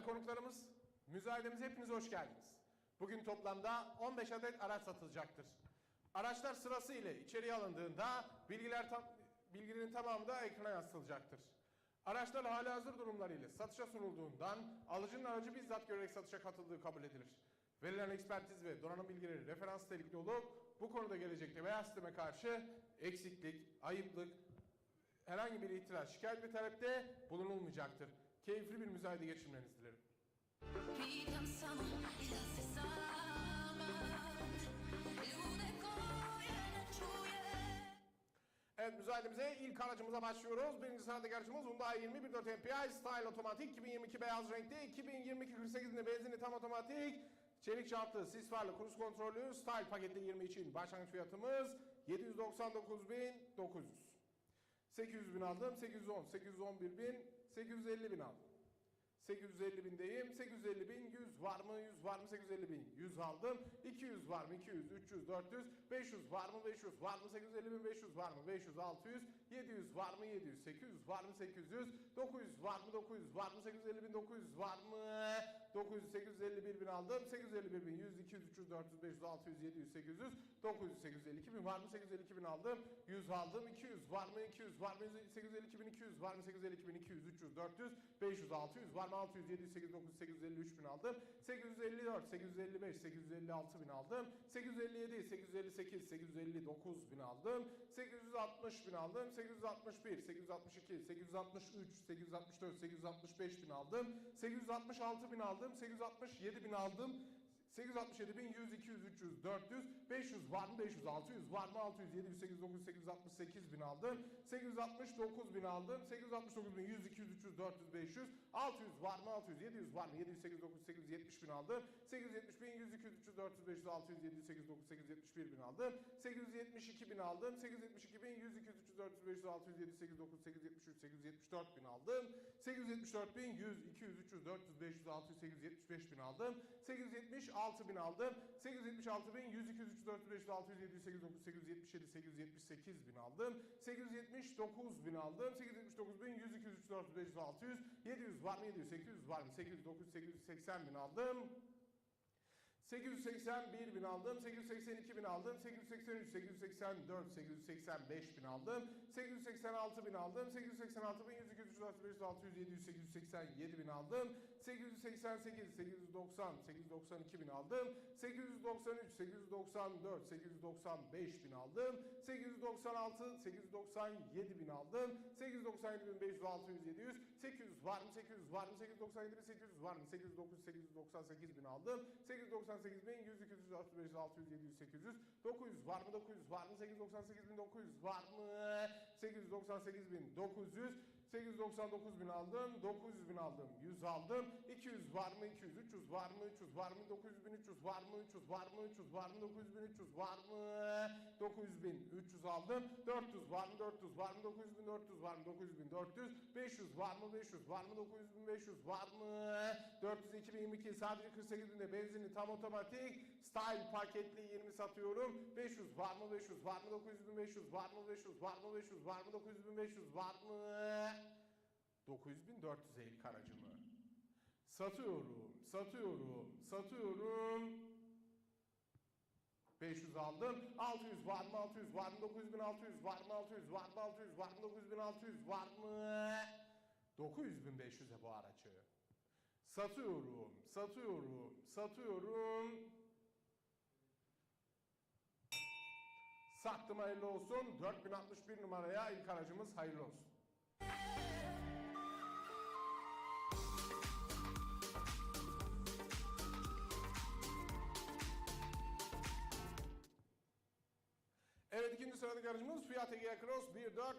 Değerli konuklarımız, müzayedemize hepiniz hoş geldiniz. Bugün toplamda 15 adet araç satılacaktır. Araçlar sırasıyla içeriye alındığında bilgiler tam, bilgilerin tamamı da ekrana yansıtılacaktır. Araçlar hala hazır durumlarıyla satışa sunulduğundan alıcının aracı bizzat görerek satışa katıldığı kabul edilir. Verilen ekspertiz ve donanım bilgileri referans nitelikli olup bu konuda gelecekte veya sisteme karşı eksiklik, ayıplık, herhangi bir itiraz, şikayet ve talepte bulunulmayacaktır. Keyifli bir müzayede geçirmenizi dilerim. Evet müzayedemize ilk aracımıza başlıyoruz. Birinci sıradaki aracımız Hyundai 20 1.4 MPI Style Otomatik 2022 beyaz renkte 2022 48'inde benzinli tam otomatik Çelik jantlı, sis farlı, kruz kontrolü, style paketli 20 için başlangıç fiyatımız 799.900. 800 bin aldım, 810, 811 bin, 850 bin aldım. 850 bindeyim. 850 bin 100 var mı? 100 var mı? 850 bin 100 aldım. 200 var mı? 200, 300, 400, 500 var mı? 500 var mı? 850 bin 500 var mı? 500, 600, 700 var mı? 700, 800 var mı? 800, 900 var mı? 900 var mı? 850 bin 900 var mı? 900, 851 bin aldım. 851 bin 100, 200, 300, 400, 500, 600, 700, 800, 900, 852 bin var mı? 852 bin aldım. 100 aldım. 200 var mı? 200 var mı? 852 bin 200 var mı? 852 bin 200, 300, 400, 500, 600 var mı? 600, 700, 800, 900, 853 bin aldım. 854, 855, 856 bin aldım. 857, 858, 859 bin aldım. 860 bin aldım. 861, 862, 863, 864, 865 bin aldım. 866 bin aldım. 867 bin aldım. 867 bin 100, 200, 300, 400, 500 var mı? 500, 600 var mı? 600, 700, 800, 900, 868 bin aldım. 869 bin aldım. 869 bin 100, 200, 300, 400, 500. 600 var mı? 600, 700 var mı? 700, 800, 900, 870 bin aldım. 870 bin 100, 200, 300, 400, 500, 600, 700, 800, 900, 871 bin aldım. 872 bin aldım. 872 bin 100, 200, 300, 400, 500, 600, 700, 800, 900, 873, 874 bin aldım. 874 bin 100, 200, 300, 400, 500, 600, 875 bin aldım. 870 6000 aldım. 876 bin 100, 200, 300, 400, 500, 600, 700, 800, 900, 877, 878 bin aldım. 879 bin aldım. 879 bin 100, 200, 300, 400, 500, 600, 700 var mı? 700, 800 var mı? 800, 900, 880 bin aldım. 881 bin aldım, 882 bin aldım, 883, 884, 885 bin aldım, 886 bin aldım, 886 bin 100, 200, 300, 400, 500, 600, 700, 887 bin aldım, 888, 890, 892 bin aldım, 893, 894, 895 bin aldım, 896, 897 bin aldım, 897 bin 500, 600, 700, 800 var mı, 800 var mı, 897 bin 800 var mı, 809, 898 bin aldım, 898 bin 100, 200, 400, 500, 600, 700, 800, 900 var mı, 900 var mı, 898 bin 900 var mı, 898 bin 900, 899 bin aldım, 900 bin aldım, 100 aldım, 200 var mı, 200, 300 var mı, 300 var mı, 900 bin 300 var mı, 300 var mı, 300 var mı, 900 bin 300 var mı, 900 bin 300 aldım, 400 var mı, 400 var mı, 900 bin 400 var mı, 900 bin 400, 500 var mı, 500 var mı, 900 bin 500 var mı, 400 2022 sadece 48 binde benzinli tam otomatik, style paketli 20 satıyorum, 500 var mı, 500 var mı, 900 bin 500 var mı, 500 var mı, 500 var mı, 900 bin 500 var mı, 9450 aracımı. Satıyorum, satıyorum, satıyorum. 500 aldım. 600 var mı? 600 var mı? 9600 var mı? 600 var mı? 600 var mı? 9600 var mı? 9500'e bu aracı. Satıyorum, satıyorum, satıyorum. Sattım hayırlı olsun. 4061 numaraya ilk aracımız hayırlı olsun. Aracımız Fiat Egea Cross 1.4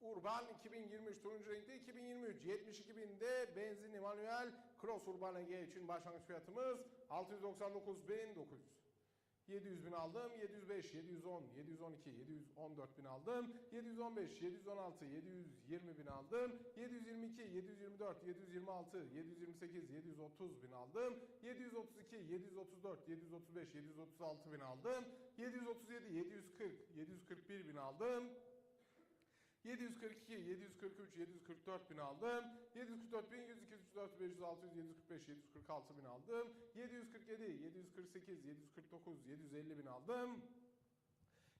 Urban 2023 turuncu renkte 2023 72 binde benzinli manuel Cross Urban Egea için başlangıç fiyatımız 699.900 700 bin aldım, 705, 710, 712, 714 bin aldım, 715, 716, 720 bin aldım, 722, 724, 726, 728, 730 bin aldım, 732, 734, 735, 736 bin aldım, 737, 740, 741 bin aldım, 742, 743, 744 bin aldım. 744 bin, 100, 200, 300, 500, 600, 745, 746 bin aldım. 747, 748, 749, 750 bin aldım.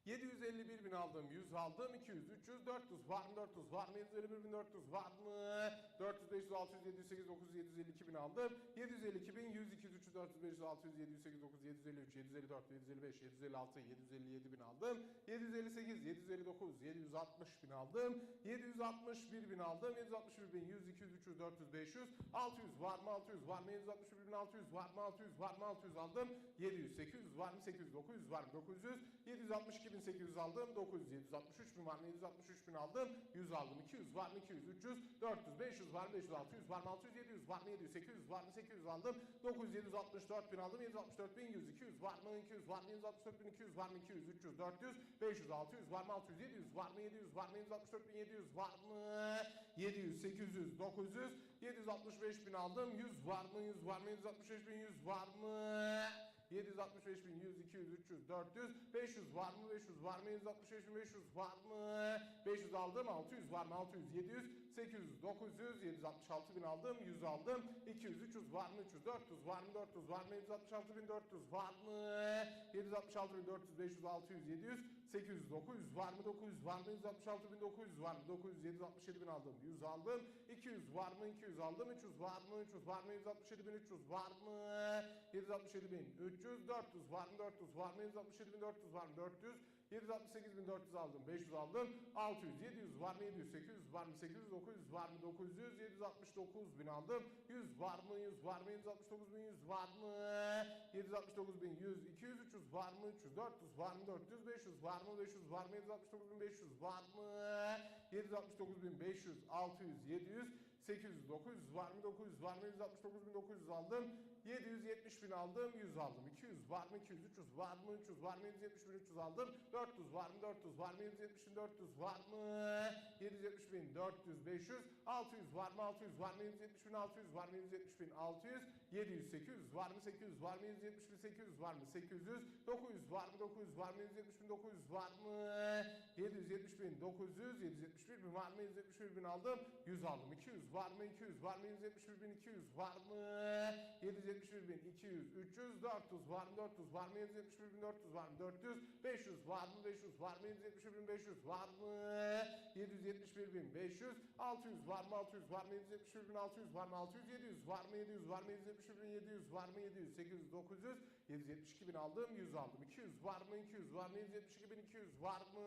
751 bin aldım, 100 aldım, 200, 300, 400 var mı 400 var mı 751 bin 400 var mı 400, 500, 600, 708, 900, 752 bin aldım 752 bin, 100, 200, 300, 400, 500, 600, 708, 900, 753, 754, 755, 756, 757 bin aldım 758, 759, 760 bin aldım 761 bin aldım 761 bin, 100, 200, 300, 400, 500 600 var mı 600 var mı 761 bin 600 var mı 600 var mı 600 aldım 700, 800 var mı 800, 900 var mı 900 762 bin 800 aldım 900, 763 bin var mı 763 bin aldım 100 aldım 200 var mı 200, 300 400, 500 var mı 500, 600 var mı 600 700 var mı 700, 800 var mı 800 aldım 900, 764 bin aldım 764 bin 100, 200 var mı 200 var mı 764 bin 200 var mı 200, 300, 400 500, 600 var mı 600 700 var mı 700 var mı 764 bin 700 var mı 700, 800, 900 765 bin aldım 100 var mı 100 var mı 765 bin 100 var mı 765 bin 100, 200, 300, 400, 500 var mı 500 var mı 765 bin 500 var mı? 500 aldım 600 var mı 600 700 800 900 766 bin aldım 100 aldım. 200 300 var mı 300 400 var mı 400 var mı 766 bin 400 var mı? 766 bin 400 500 600 700 800 900 var mı 900 var mı 766 bin 900 var mı 900 767 bin aldım 100 aldım 200 var mı 200 aldım 300 var mı 300 var mı 767 bin 300 var mı 767 bin 300 400 var mı 400 var mı 767 bin 400 var mı 400 768 bin 400 aldım 500 aldım 600 700 var mı 700 800 var mı 800 900 var mı 900 769 bin aldım 100 var mı 100 var mı 769 bin 100 var mı 769 bin 100 200 300 var mı 300 400 var mı 400 500 var mı 500 var mı 769 bin 500 var mı 769 bin 500 600 700 800 900 var mı 900 var mı 769 bin 900 aldım 770 bin aldım 100 aldım 200 var mı 200 300 var mı 300 var mı 770 bin 300 aldım 400 var mı 400 var mı 770 bin 400 var mı 770 bin 400 500 600 var mı 600 var mı 770 bin 600 var mı 770 bin 600 700 800 var mı 800 var mı 770 bin 800 var mı 800 900 var mı 900 var mı 770 bin 900 var mı 770 bin 900 771 bin var mı 771 bin aldım 100 aldım 200 var mı 200 var mı 771 bin 200 var mı 771 bin 200 300 400 var mı 400 var mı 771 bin 400 var mı 400 500 var mı 500 var mı 771 bin 500 var mı 771 bin 500 600 var mı 600 var mı 771 bin 600 var mı 600 700 var mı 700 var mı 771 bin 700 var mı 700 800 900 772 bin aldım 100 aldım 200 var mı 200 var mı 772 bin 200 var mı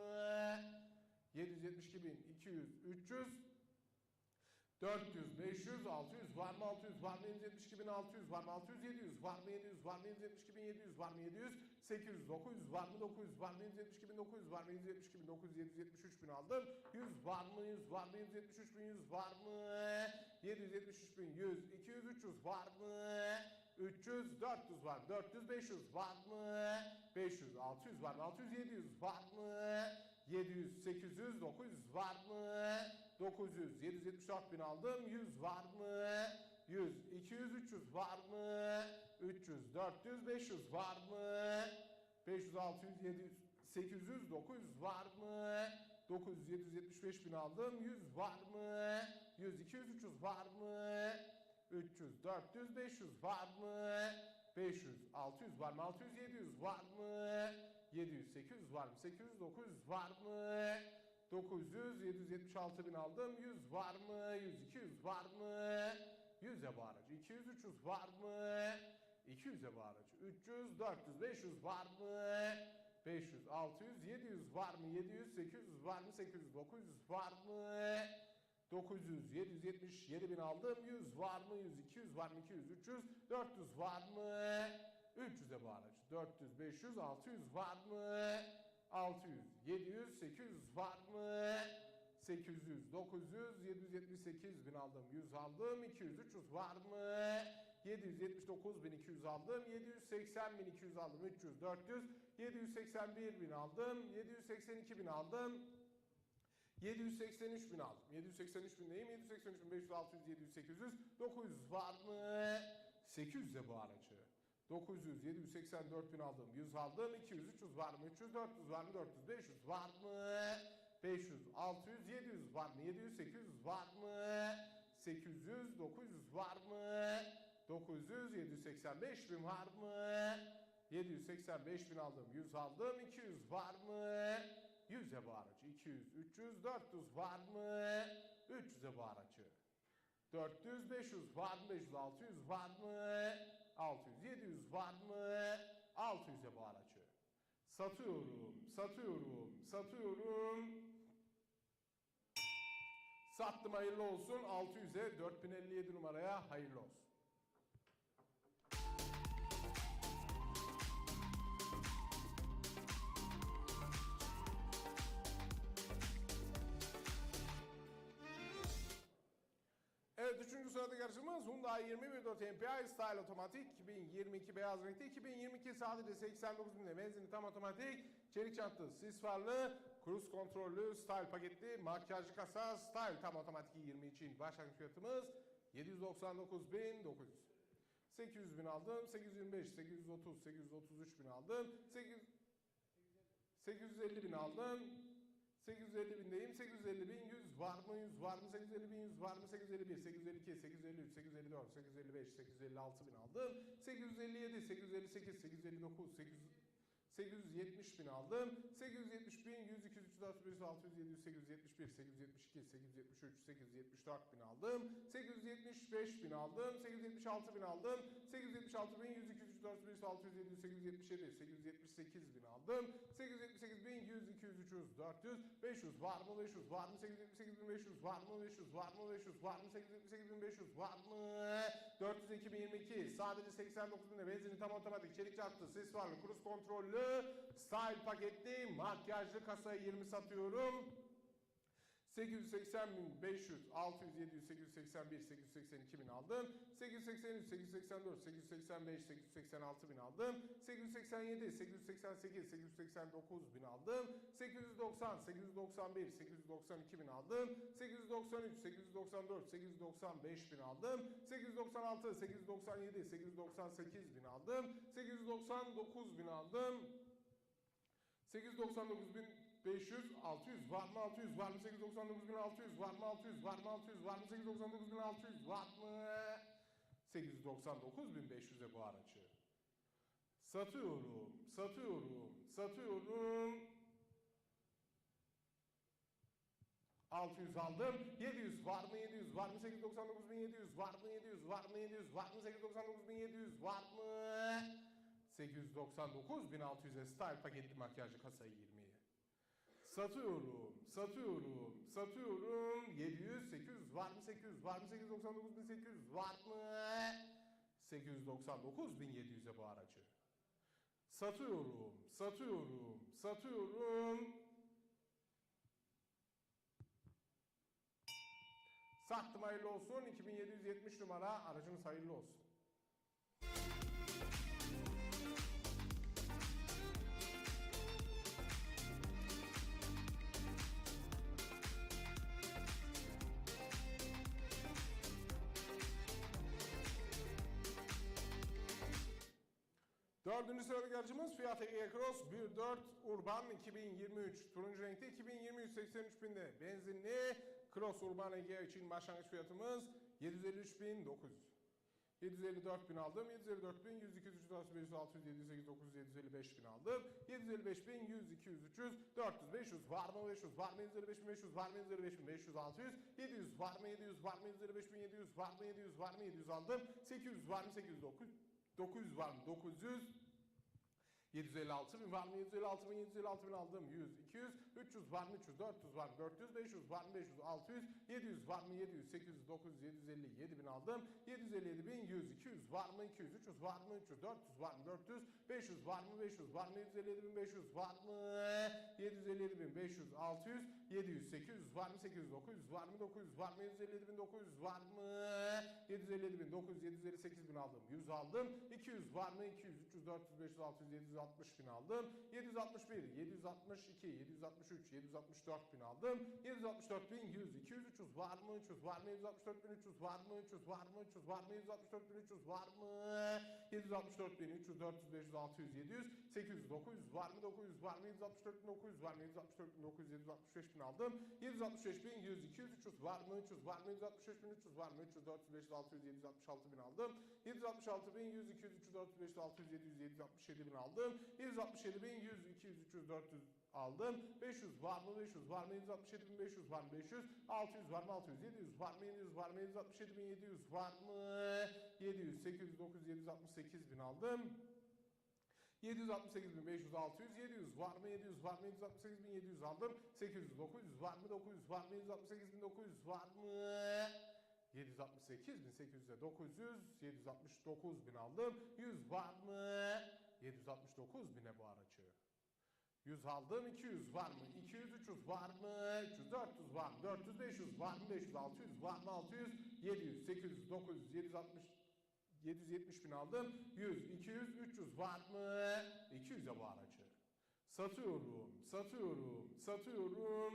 772 bin 200 300 400, 500, 600 var mı 600 var mı 772 bin 600 var mı 600 700 var mı 700 var mı 772 bin 700 var mı 700 800 900 var mı 900 var mı 772 bin 900 var mı 772 bin 900 773 bin aldım 100 var mı 100 var mı 773 bin 100 var mı 773 bin 100 200 300 var mı 300 400 var mı 400 500 var mı 500 600 var mı 600 700 var mı 700 800 900 var mı? 900 774 bin aldım 100 var mı? 100 200 300 var mı? 300 400 500 var mı? 500 600 700 800 900 var mı? 900 775 bin aldım 100 var mı? 100 200 300 var mı? 300 400 500 var mı 500 600 var mı 600 700 var mı 700 800 var mı 800 900 var mı 900 776 bin aldım 100 var mı 100 200 var mı 100 ya bu aracı 200 300 var mı 200 ya bu aracı 300 400 500 var mı 500 600 700 var mı 700 800 var mı 800 900 var mı 900 777 bin aldım. 100 var mı? 100 200 var mı? 200 300 400 var mı? 300'e bu aracı 400 500 600 var mı? 600 700 800 var mı? 800 900 778 bin aldım. 100 aldım. 200 300 var mı? 779 bin 200 aldım. 780 bin 200 aldım. 300 400 781 bin aldım. 782 bin aldım 783 bin aldım. 783 bin neyim? 783 bin 500, 600, 700, 800. 900 var mı? 800 de bu aracı. 900, 784 bin aldım. 100 aldım. 200, 300 var mı? 300, 400 var mı? 400, 500 var mı? 500, 600, 700 var mı? 700, 800 var mı? 800, 900 var mı? 900, 785 bin var mı? 785 bin aldım, 100 aldım, 200 var mı? 100'e bu aracı, 200, 300, 400 var mı? 300'e bu aracı. 400, 500 var mı? 500, 600 var mı? 600, 700 var mı? 600'e bu aracı. Satıyorum, satıyorum, satıyorum. Sattım hayırlı olsun. 600'e 4057 numaraya hayırlı olsun. Evet üçüncü sırada yarışımız Hyundai 2024 MPI Style Otomatik 2022 beyaz renkte 2022 sadece 89 binde benzinli tam otomatik. Çelik çantı sis farlı cruise kontrollü style paketli makyajlı kasa style tam otomatik 20 için başlangıç fiyatımız 799.900 800 bin aldım 825 830 833 bin aldım 800 850 bin aldım 850 bindeyim. 850 bin 100 var mı? 100 var mı? 850 bin 100 var mı? 851, 852, 853, 854, 855, 856 bin aldım. 857, 858, 859, 800 870 bin aldım. 870 bin 100, 200, 300, 400, 500, 600, 700, 871, 872, 873, 874 bin aldım. 875 bin aldım. 876 bin aldım. 876 bin 100, 200, 300, 400, 500, 600, 700, 877, 878 bin aldım. 878 bin 100, 200, 300, 400, 500 var mı? 500 var mı? 878 bin 500 var mı? 500 var mı? 500 var mı? 878 bin 500 var mı? 400 2022 sadece 89 binde benzinli tam otomatik çelik çarptı ses varlı kruz kontrollü style paketli makyajlı kasayı 20 satıyorum 880 bin 500 600 700 881 882 bin aldım 883 884 885 886 bin aldım 887 888 889 bin aldım 890 891 892 bin aldım 893 894 895 bin aldım 896 897 898 bin aldım 899 bin aldım 899 bin 500, 600 var mı 600 var mı 899 bin 600 var mı 600 var mı 600 var mı 899 bin 600 var mı 899 bin 500'e bu aracı. Satıyorum, satıyorum, satıyorum. 600 aldım. 700 var mı 700 var mı 899 bin 700 var mı 700 var mı 700 var mı 899 bin 700 var mı 899 bin 600'e style paketli makyajlı kasayı 20'ye. Satıyorum, satıyorum, satıyorum. 700, 800 var mı 800 var mı 899 bin 800 var mı 899 bin 700'e bu aracı. Satıyorum, satıyorum, satıyorum. Sattım hayırlı olsun. 2770 numara aracınız hayırlı olsun. Dördüncü sıradaki aracımız Fiat Egea Cross 1.4 Urban 2023. Turuncu renkte 2023 83 binde benzinli Cross Urban Egea için başlangıç fiyatımız 753.900. 754 bin aldım. 754 bin 100, 200, 300, 400, 500, 600, 700, 800, 900, 755 bin aldım. 755 bin 100, 200, 300, 400, 500 var mı 500 var mı 755 bin 500 var mı 755 bin 500, 600, 700 var mı 700 var mı 755 bin 700 var mı 700 var mı 700 aldım. 800 var mı 800, 900, 900 var mı 900, 756 bin var mı? 756 bin, 756 bin aldım. 100, 200, 300 var mı? 300, 400 var mı? 400, 500 var mı? 500, 600, 700 var mı? 700, 800, 900, 750, 7 bin aldım. 757 bin, 100, 200 var mı? 200, 300 var mı? 300, 400 var mı? 400, 500 var mı? 500 var mı? 757 bin, 500 var mı? 757 bin, 500, 600, 700, 800 var mı? 800, 900 var mı? 900 var mı? 757 bin, 900 var mı? 757 bin, 900, 758 bin aldım. 100 aldım. 200 var mı? 200, 300, 400, 500, 600, 760 bin aldım. 761, 762, 763, 764 bin aldım. 764 bin 100, 200, 300 var mı? 300 var mı? 764 bin 300 var mı? 300 var mı? 300 var mı? 764 bin 300 var mı? 764 bin 300 400 500 600 700 800 900 var mı 900 var mı 764 bin 900 var mı 764 bin 900 765 bin aldım 765 bin 100 200 300 var mı 300 var mı 765 bin 300 var mı 300 400 500 600 766 bin aldım 766 bin 100 200 300 400 500 600 700 767 bin aldım 767 bin 100 200 300 400 aldım 500 var mı 500 var mı 767 bin 500 var mı 500 600 var mı 600 700 var mı 700 var mı 767 bin 700 var mı 700 800 900 768 bin aldım 768 bin 500 600 700 var mı 700 var mı 768 bin? 700 aldım. 800 900 var mı 900 var mı 768 bin? 900 var mı? 768 bin 800'e 900 769 bin aldım. 100 var mı? 769 bine bu aracı. 100 aldım 200 var mı? 200 300 var mı? 300 400 var mı? 400 500 var mı? 500 600 var mı? 600 700 800 900 760 770 bin aldım. 100 200 300 var mı? 200'e bu aracı satıyorum satıyorum satıyorum.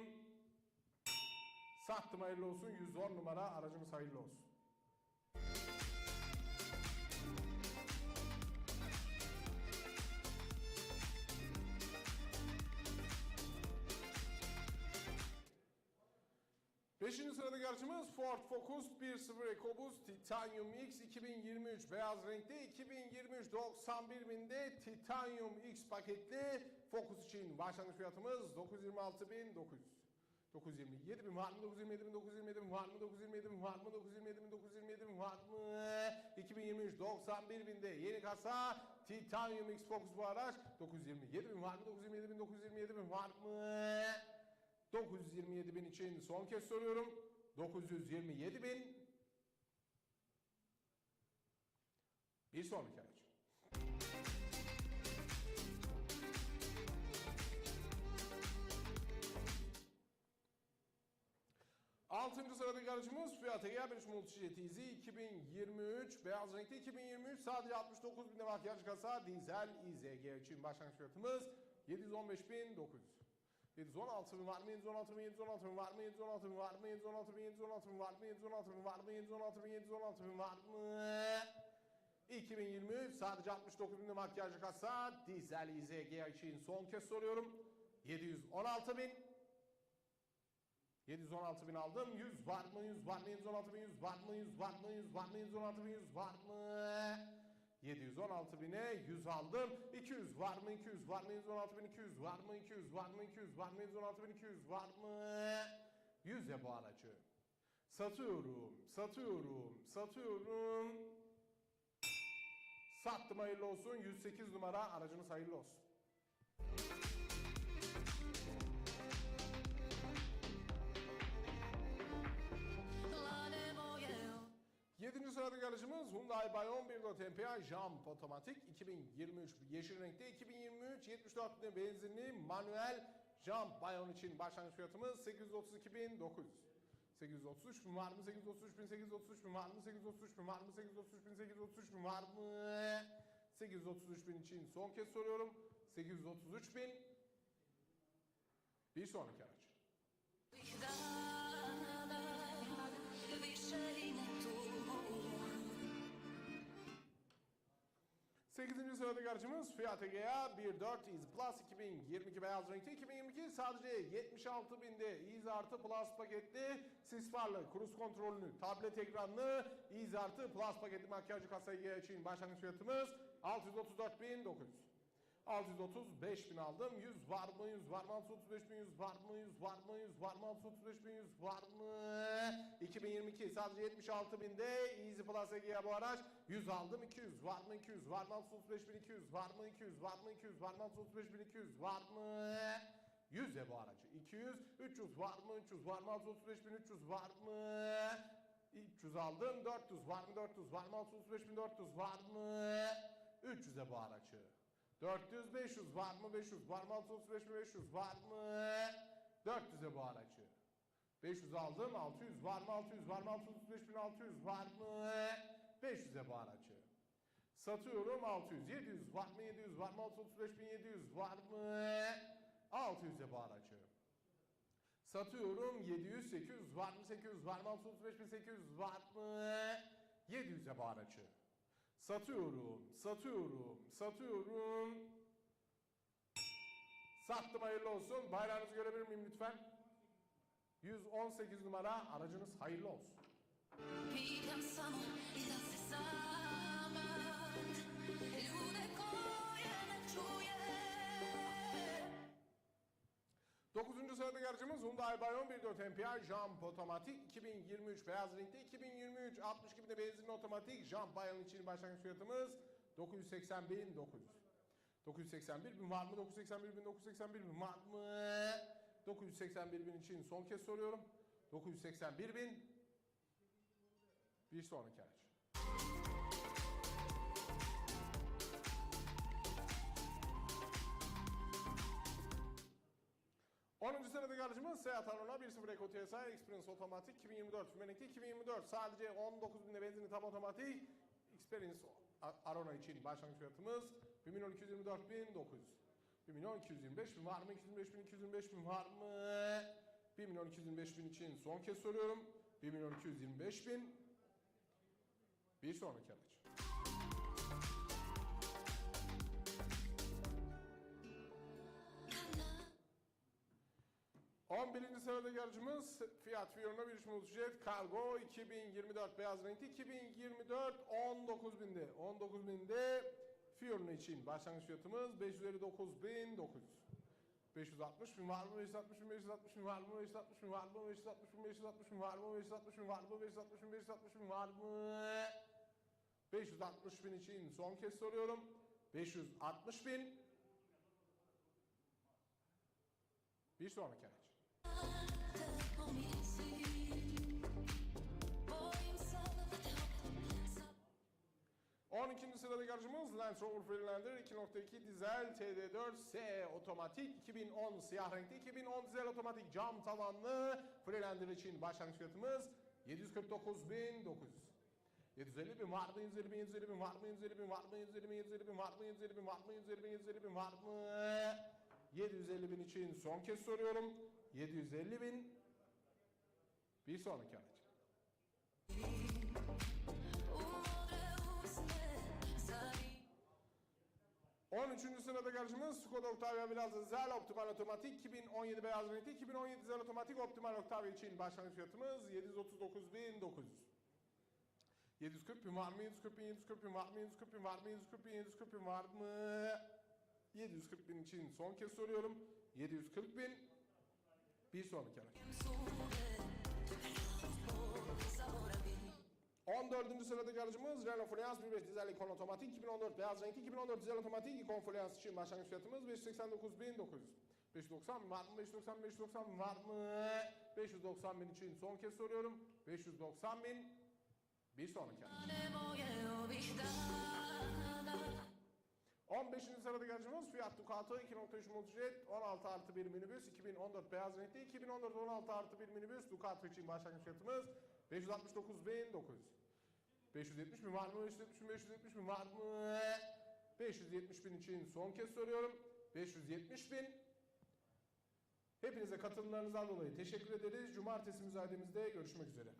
Sattım hayırlı olsun. 110 numara aracımız hayırlı olsun Beşinci sıradaki aracımız Ford Focus 1.0 EcoBoost Titanium X 2023 beyaz renkte 2023 91 binde Titanium X paketli Focus için başlangıç fiyatımız 926.900 927 bin var mı 927 bin 927 bin var mı 927 bin var mı 927 bin 927 bin var mı 2023 91 binde yeni kasa Titanium X Focus bu araç 927 bin var mı 927 bin 927 bin var mı 927 bin için son kez soruyorum. 927 bin. Bir sonraki araç. Altıncı sıradaki aracımız Fiat Egea 5 Multijet Easy 2023 beyaz renkte 2023 sadece 69 bin makyaj kasa dizel İZG için başlangıç fiyatımız 715.900 716 bin var mı? 716 bin 716 bin var mı? 716 bin var mı? 716 bin 716 bin var mı? 716 bin var mı? 716 bin 716 bin var mı? 2023 sadece 69 bin makyajlı kasa dizel İZG için son kez soruyorum. 716 bin 716 bin aldım. 100 var mı? 100 var mı? 716 bin 100 var mı? 100 var mı? 100 var mı? 716 bin 100 var mı? 716 bine 100 aldım. 200 var mı? 200 var mı? 716 bin 200 var mı? 200 var mı? 200 var mı? 716 bin 200 var mı? 100 ya bu aracı. Satıyorum, satıyorum, satıyorum. Sattım hayırlı olsun. 108 numara aracımız hayırlı olsun. 7. sırada gelişimiz Hyundai Bayon 1 Dot MPI Jump Otomatik 2023 yeşil renkte 2023 74 benzinli manuel Jump Bayon için başlangıç fiyatımız 832.900. 833 bin var mı? 833 bin, 833 bin var mı? 833 bin var mı? 833 bin, 833 bin var mı? 833 bin için son kez soruyorum. 833 bin. Bir sonraki araç. 8. sıradaki aracımız Fiat Egea 1.4 Easy Plus 2022 beyaz renkte 2022 sadece 76 binde Easy Artı Plus paketli sis farlı kruz kontrollü tablet ekranlı Easy Artı Plus paketli makyajlı kasa için başlangıç fiyatımız 634.900 635 bin aldım. 100 var mı? 100 var mı? 635 bin 100 var mı? 100 var mı? 100 var mı? 635 bin 100 var mı? 2022 sadece 76 binde Easy Plus Egea bu araç. 100 aldım. 200 var mı? 200 var mı? 635 bin 200 var mı? 200 var mı? 200 var mı? 635 bin 200 var mı? 100 ya bu aracı. 200, 300 var mı? 300 var mı? 635 bin 300 var mı? 300 aldım. 400 var mı? 400 var mı? 635 bin 400 var mı? 300 ya bu aracı. 400 500 var mı 500 var mı 635 mi 500 var mı? 400'e bu aracı. 500 aldım 600 var mı 600 var mı 635 bin 600 var mı? 500'e bu aracı. Satıyorum 600 700 var mı 700 var mı 635 bin 700 var mı? 600'e bu aracı. Satıyorum 700 800 var mı 800 var mı 635 bin 800 var mı? 700'e bu aracı Satıyorum, satıyorum, satıyorum. Sattım hayırlı olsun. Bayrağınızı görebilir miyim lütfen? 118 numara aracınız hayırlı olsun. Lune koyana çuya 9. sıradaki aracımız Hyundai Bayon 1.4 MPI Jump Otomatik 2023 Beyaz Renkte 2023 62 binde benzinli otomatik Jump Bayon için başlangıç fiyatımız 980.900. 981 bin var mı? 981 bin 981 bin var mı? 981 bin için son kez soruyorum. 981 bin bir sonraki araç. 10. sıradaki aracımız Seat Arona 1.0 Eco TSI Experience Otomatik 2024 Fümenek'te 2024 sadece 19 binde benzinli tam otomatik Experience Arona için başlangıç fiyatımız 1 milyon 224 bin 900 1 milyon 225 bin var mı? 225 bin 225 bin var mı? 1 milyon 225 bin için son kez soruyorum 1 milyon 225 bin bir sonraki araç. 11. sıradaki aracımız Fiat Fiorino bir Multijet Cargo 2024 beyaz renkli 2024 19 binde 19 binde Fiorino için başlangıç fiyatımız 559 bin 900 560 bin var mı? 560 bin 560 bin var mı? 560 bin var mı? 560 bin 560 bin var mı? 560 bin var mı? 560 bin 560 bin var mı? 560 bin için son kez soruyorum. 560 bin bir sonraki araç. 12. sıradaki aracımız Land Rover Freelander 2.2 dizel TD4 S otomatik 2010 siyah renkli 2010 dizel otomatik cam tavanlı Freelander için başlangıç fiyatımız 749.900 750 bin var mı? 150 bin, 150 bin var mı? 150 bin var mı? 150 bin, 150 bin var mı? 150 bin var mı? 150 bin, 150 bin var mı? 750 bin için son kez soruyorum. 750 bin bir sonraki araç. Ore 13. sırada karşımız Skoda Octavia Biraz Zel Optimal Otomatik 2017 beyaz renkli 2017 Zel Otomatik Optimal Octavia için başlangıç fiyatımız 739.900 740 bin var mı? 740 bin, 740 bin var mı? 740 bin var mı? 740 bin, 740 bin var mı? 740 bin için son kez soruyorum. 740 bin bir sonraki araç. Sabora vi 14. sıradaki aracımız Renault Fluence 1.5 dizel ikon otomatik 2014 beyaz renkli 2014 dizel otomatik ikon Fluence için başlangıç fiyatımız 589.900 590 bin var mı? 590 590 bin var mı? 590 bin için son kez soruyorum. 590 bin bir sonraki 15. sıradaki aracımız Fiat Ducato 2.3 Multijet 16 artı 1 minibüs 2014 beyaz renkli 2014 16 artı 1 minibüs Ducato için başlangıç fiyatımız 569.900 570 bin var mı? 570 bin 570 bin var mı? 570 bin için son kez soruyorum 570 bin Hepinize katılımlarınızdan dolayı teşekkür ederiz. Cumartesi müzayedemizde görüşmek üzere.